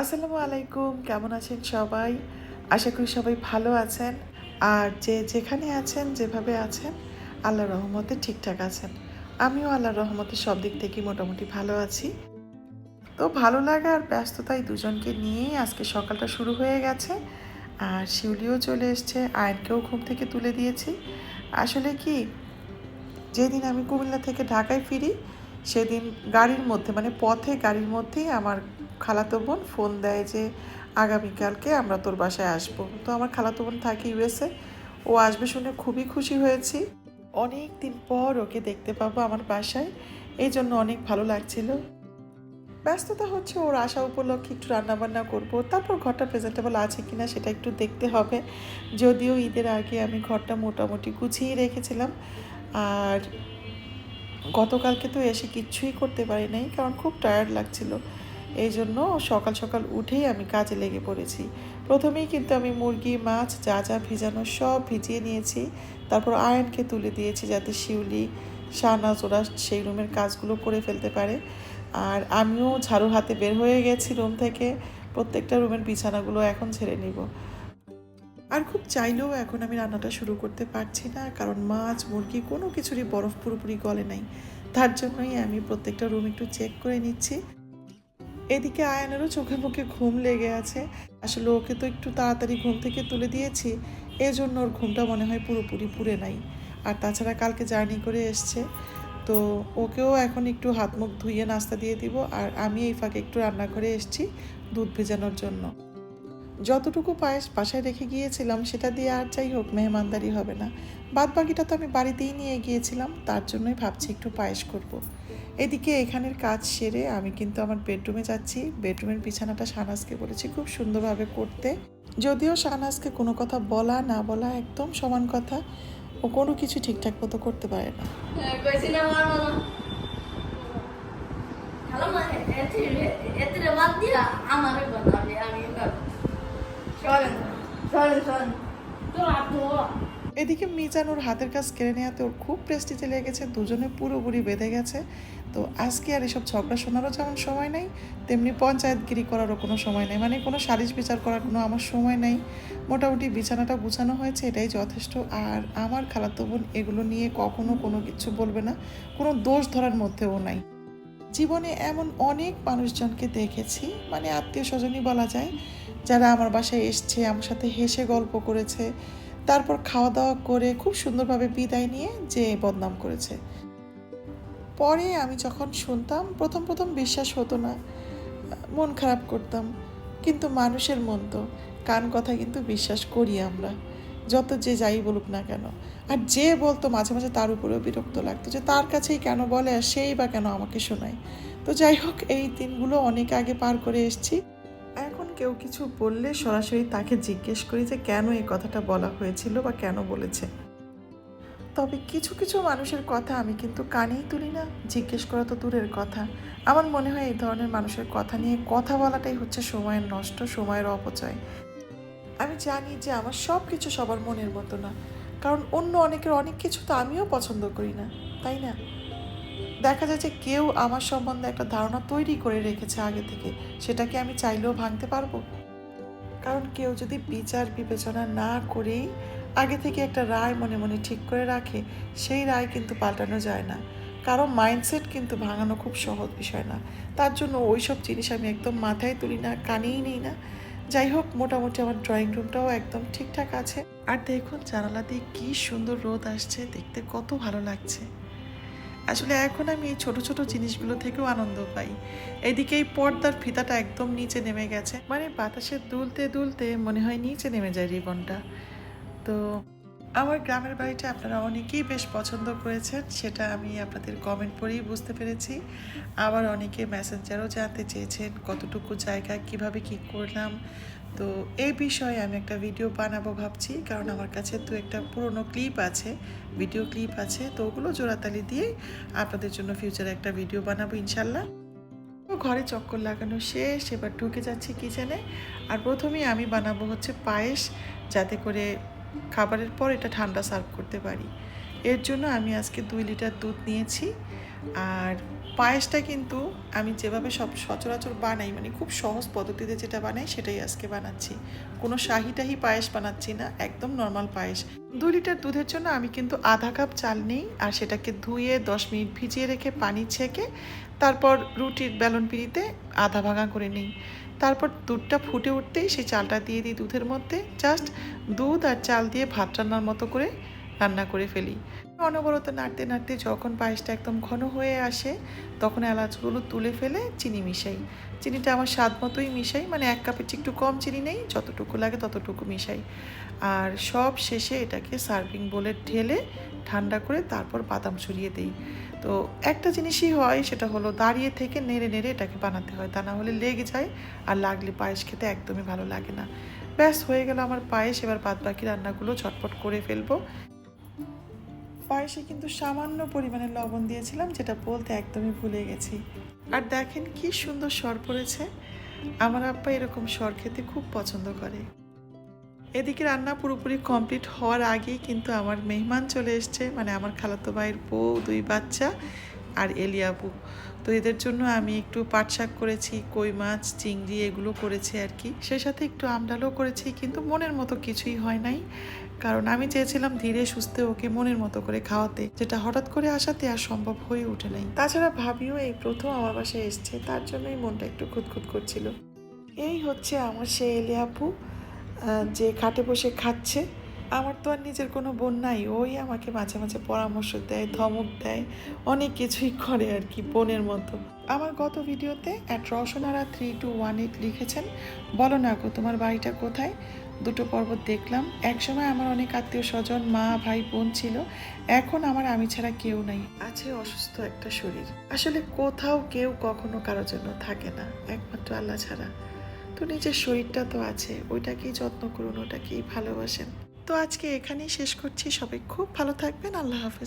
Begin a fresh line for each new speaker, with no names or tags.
আসসালামু আলাইকুম, কেমন আছেন সবাই? আশা করি সবাই ভালো আছেন। আর যে যেখানে আছেন, যেভাবে আছেন আল্লাহ রহমতে ঠিকঠাক আছেন। আমিও আল্লাহর রহমতে সব দিক থেকে মোটামুটি ভালো আছি। তো ভালো লাগা আর ব্যস্ততায় দুজনকে নিয়েই আজকে সকালটা শুরু হয়ে গেছে। আর শিউলিও চলে এসছে, আয়নকেও ঘুম থেকে তুলে দিয়েছি। আসলে কি, যেদিন আমি কুমিল্লা থেকে ঢাকায় ফিরি, সেদিন গাড়ির মধ্যে মানে পথে গাড়ির মধ্যেই আমার খালাতো বোন ফোন দেয় যে আগামীকালকে আমরা তোর বাসায় আসব। তো আমার খালাতো বোন থাকে ইউএসএ। ও আসবে শুনে খুবই খুশি হয়েছি। অনেক দিন পর ওকে দেখতে পাবো আমার বাসায়। এই জন্য অনেক ভালো লাগছিল। ব্যস্ততা হচ্ছে ওর আশা উপলক্ষে একটু রান্নাবান্না করব। তারপর ঘরটা প্রেজেন্টেবল আছে কিনা সেটা একটু দেখতে হবে। যদিও ঈদের আগে আমি ঘরটা মোটামুটি গুছিয়ে রেখেছিলাম। আর গতকালকে তো এসে কিচ্ছুই করতে পারি নাই, কারণ খুব টায়ার্ড লাগছিল। এই জন্য সকাল সকাল উঠেই আমি কাজে লেগে পড়েছি। প্রথমেই কিন্তু আমি মুরগি, মাছ, যা যা ভিজানো সব ভিজিয়ে নিয়েছি। তারপর আয়নকে তুলে দিয়েছি যাতে শিউলি শাহনাজ ওরা সেই রুমের কাজগুলো করে ফেলতে পারে। আর আমিও ঝাড়ু হাতে বের হয়ে গেছি রুম থেকে। প্রত্যেকটা রুমের বিছানাগুলো এখন ছেড়ে নিব। আর খুব চাইলেও এখন আমি রান্নাটা শুরু করতে পারছি না, কারণ মাছ, মুরগি কোনো কিছুরই বরফ পুরোপুরি গলে নাই। তার জন্যই আমি প্রত্যেকটা রুম একটু চেক করে নিচ্ছি। এদিকে আয়নেরও চোখে মুখে ঘুম লেগে আছে। আসলে ওকে তো একটু তাড়াতাড়ি ঘুম থেকে তুলে দিয়েছি, এজন্য ওর ঘুমটা মনে হয় পুরোপুরি পুরে নাই। আর তাছাড়া কালকে জার্নি করে এসছে, তো ওকেও এখন একটু হাত মুখ ধুইয়ে নাস্তা দিয়ে দিব। আর আমি এই ফাঁকে একটু রান্নাঘরে এসেছি দুধ ভেজানোর জন্য। যতটুকু পায়েস বাসায় রেখে গিয়েছিলাম সেটা দিয়ে আর যাই হোক মেহমানদারি হবে না বাদ বাকিটা তো আমি বাড়িতেই নিয়ে গিয়েছিলাম তার জন্যই ভাবছি একটু পায়েস করব। এদিকে এখানের কাজ সেরে আমি কিন্তু আমার বেডরুমে যাচ্ছি বেডরুমের বিছানাটা শাহনাজকে বলেছি খুব সুন্দরভাবে করতে যদিও শাহনাজকে কোনো কথা বলা না বলা একদম সমান কথা ও কোনো কিছু ঠিকঠাক মতো করতে পারে না
আমার
এদিকে মিজান ওর হাতের কাজ কেড়ে নেওয়াতে ওর খুব প্রেস্টিজে লেগেছে, দুজনে পুরোপুরি বেঁধে গেছে। তো আজকে আর এসব ঝগড়া শোনারও যেমন সময় নেই, তেমনি পঞ্চায়েতগিরি করারও কোনো সময় নেই। মানে কোনো সালিশ বিচার করার কোনো আমার সময় নেই। মোটামুটি বিছানাটা গুছানো হয়েছে, এটাই যথেষ্ট। আর আমার খালাতো বোন এগুলো নিয়ে কখনো কোনো কিছু বলবে না, কোনো দোষ ধরার মধ্যেও নাই। জীবনে এমন অনেক মানুষজনকে দেখেছি মানে আত্মীয় স্বজনই বলা যায়, যারা আমার বাসায় এসছে, আমার সাথে হেসে গল্প করেছে, তারপর খাওয়া দাওয়া করে খুব সুন্দরভাবে বিদায় নিয়ে যে বদনাম করেছে। পরে আমি যখন শুনতাম, প্রথম প্রথম বিশ্বাস হতো না, মন খারাপ করতাম, কিন্তু মানুষের মন তো, কান কথা কিন্তু বিশ্বাস করি আমরা। যত যে যাই বলুক না কেন। আর যে বলতো মাঝে মাঝে তার উপরেও বিরক্ত লাগতো যে তার কাছেই কেন বলে আর সেই বা কেন আমাকে শোনায়। তো যাই হোক, এই দিনগুলো অনেক আগে পার করে এসেছি। এখন কেউ কিছু বললে সরাসরি তাকে জিজ্ঞেস করি যে কেন এই কথাটা বলা হয়েছিল বা কেন বলেছে। তবে কিছু কিছু মানুষের কথা আমি কিন্তু কানেই তুলি না, জিজ্ঞেস করা তো দূরের কথা। আমার মনে হয় এই ধরনের মানুষের কথা নিয়ে কথা বলাটাই হচ্ছে সময়ের নষ্ট, সময়ের অপচয়। আমি জানি যে আমার সব কিছু সবার মনের মতো না। কারণ অন্য অনেকের অনেক কিছু তো আমিও পছন্দ করি না, তাই না? দেখা যায় যে কেউ আমার সম্বন্ধে একটা ধারণা তৈরি করে রেখেছে আগে থেকে, সেটাকে আমি চাইলেও ভাঙতে পারব। কারণ কেউ যদি বিচার বিবেচনা না করেই আগে থেকে একটা রায় মনে মনে ঠিক করে রাখে, সেই রায় কিন্তু পাল্টানো যায় না। কারও মাইন্ডসেট কিন্তু ভাঙানো খুব সহজ বিষয় না। তার জন্য ওই সব জিনিস আমি একদম মাথায় তুলি না, কানেই নিই না। যাই হোক, মোটামুটি আমার ড্রয়িং রুমটাও একদম ঠিকঠাক আছে। আর দেখুন জানালা দিয়ে কী সুন্দর রোদ আসছে, দেখতে কত ভালো লাগছে। আসলে এখন আমি এই ছোটো ছোটো জিনিসগুলো থেকেও আনন্দ পাই। এদিকে এই পর্দার ফিতাটা একদম নিচে নেমে গেছে। মানে বাতাসে দুলতে দুলতে মনে হয় নিচে নেমে যায় রিবনটা। তো আমার গ্রামের বাড়িটা আপনারা অনেকেই বেশ পছন্দ করেছেন, সেটা আমি আপনাদের কমেন্ট পড়েই বুঝতে পেরেছি। আবার অনেকে মেসেঞ্জারও জানতে চেয়েছেন, কতটুকু জায়গা, কীভাবে কি করলাম। তো এই বিষয়ে আমি একটা ভিডিও বানাবো ভাবছি, কারণ আমার কাছে তো একটা পুরনো ক্লিপ আছে ভিডিও ক্লিপ আছে, তো ওগুলো জোড়াতালি দিয়ে আপনাদের জন্য ফিউচারে একটা ভিডিও বানাবো ইনশাল্লাহ ঘরে চক্কর লাগানো শেষ, এবার ঢুকে যাচ্ছি কিচেনে আর প্রথমেই আমি বানাবো হচ্ছে পায়েস, যাতে করে খাবারের পর এটা ঠান্ডা সার্ভ করতে পারি। এর জন্য আমি আজকে দুই লিটার দুধ নিয়েছি। আর পায়েসটা কিন্তু আমি যেভাবে সব সচরাচর বানাই মানে খুব সহজ পদ্ধতিতে যেটা বানাই সেটাই আজকে বানাচ্ছি। কোনো শাহি টাহি পায়েস বানাচ্ছি না, একদম নর্মাল পায়েস। দুই লিটার দুধের জন্য আমি কিন্তু আধা কাপ চাল নিই, আর সেটাকে ধুয়ে দশ মিনিট ভিজিয়ে রেখে পানি ছেঁকে, তারপর রুটির বেলন পিড়িতে আধা ভাঙা করে নিই। তারপর দুধটা ফুটে উঠতেই সেই চালটা দিয়ে দিই দুধের মধ্যে। জাস্ট দুধ আর চাল দিয়ে ভাত রান্নার মতো করে রান্না করে ফেলি। অনবরত নাড়তে নাড়তে যখন পায়েসটা একদম ঘন হয়ে আসে, তখন এলাচগুলো তুলে ফেলে চিনি মিশাই। চিনিটা আমার স্বাদ মতোই মিশাই মানে এক কাপের একটু কম চিনি নেই, যতটুকু লাগে ততটুকু মিশাই। আর সব শেষে এটাকে সার্ভিং বলে ঢেলে ঠান্ডা করে তারপর বাদাম ছড়িয়ে দিই। তো একটা জিনিসই হয়, সেটা হলো দাঁড়িয়ে থেকে নেড়ে নেড়ে এটাকে বানাতে হয়। তা না হলে লেগে যায় আর লাগলে পায়েস খেতে একদমই ভালো লাগে না। ব্যাস, হয়ে গেল আমার পায়েস। এবার বাদ বাকি রান্নাগুলো ঝটপট করে ফেলব। পায়েসে কিন্তু সামান্য পরিমাণে লবণ দিয়েছিলাম, যেটা বলতে একদমই ভুলে গেছি। আর দেখেন কি সুন্দর স্বর পড়েছে। আমার আব্বা এরকম স্বর খেতে খুব পছন্দ করে। এদিকে রান্না পুরোপুরি কমপ্লিট হওয়ার আগেই কিন্তু আমার মেহমান চলে এসছে মানে আমার খালাতো ভাইয়ের বউ, দুই বাচ্চা আর এলিয়াবু তো এদের জন্য আমি একটু পাট শাক করেছি, কই মাছ, চিংড়ি, এগুলো করেছি আর কি। সেই সাথে একটু আমডালও করেছি, কিন্তু মনের মতো কিছুই হয় নাই। কারণ আমি চেয়েছিলাম ধীরে সুস্থে ওকে মনের মতো করে খাওয়াতে, যেটা হঠাৎ করে আসাতে আর সম্ভব হয়ে ওঠে নাই। তাছাড়া ভাবিও এই প্রথম আমার বাসায় এসছে, তার জন্যই মনটা একটু খুঁতখুত করছিল। এই হচ্ছে আমার সে এলিয়াপু আপু যে খাটে বসে খাচ্ছে। আমার তো আর নিজের কোনো বোন নাই, ওই আমাকে মাঝে মাঝে পরামর্শ দেয়, ধমক দেয়, অনেক কিছুই করে আর কি বোনের মতো। আমার গত ভিডিওতে at Roshnara three two one eight লিখেছেন, বলো না গো তোমার বাড়িটা কোথায়? দুটো পর্বত দেখলাম, একসময় আমার অনেক আত্মীয় স্বজন মা, ভাই, বোন ছিল, এখন আমার আমি ছাড়া কেউ নাই। আছে অসুস্থ একটা শরীর, আসলে কোথাও কেউ কখনো কারোর জন্য থাকে না, একমাত্র আল্লাহ ছাড়া। তো নিজের শরীরটা তো আছে, ওইটাকেই যত্ন করুন ওটাকেই ভালোবাসেন। তো আজকে এখানেই শেষ করছি। সবাই খুব ভালো থাকবেন। আল্লাহ হাফেজ।